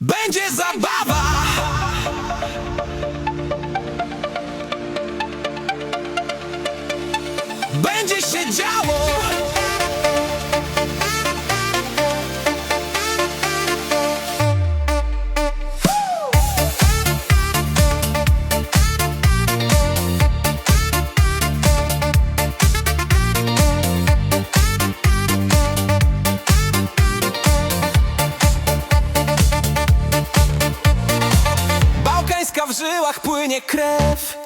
Będzie zabawa! Będzie się działo! w żyłach płynie krew.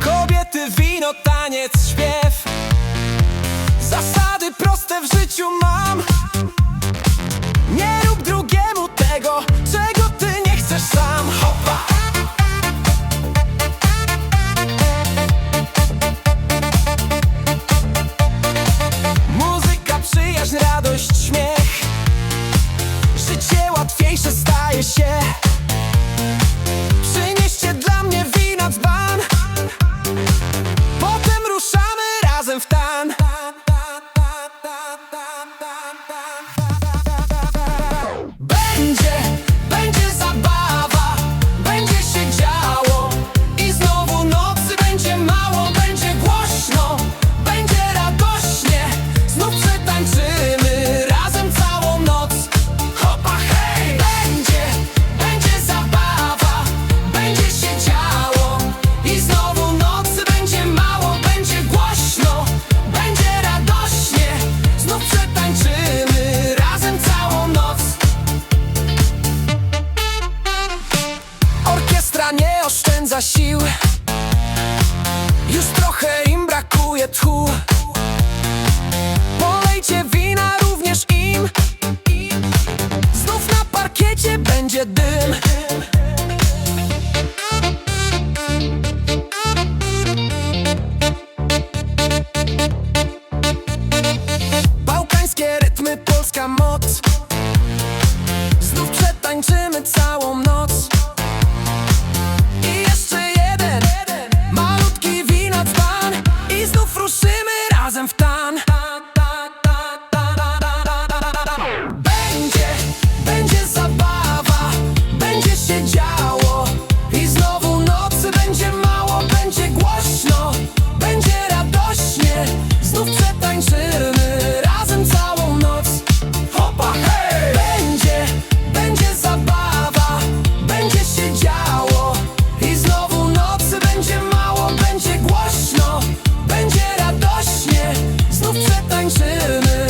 Kobiety, wino, taniec, śpiew. czuję tchu. Polejcie wina również im. Znów na parkiecie będzie dym. Bałkańskie rytmy, polska moc. Znów przetańczymy całą noc. sevmek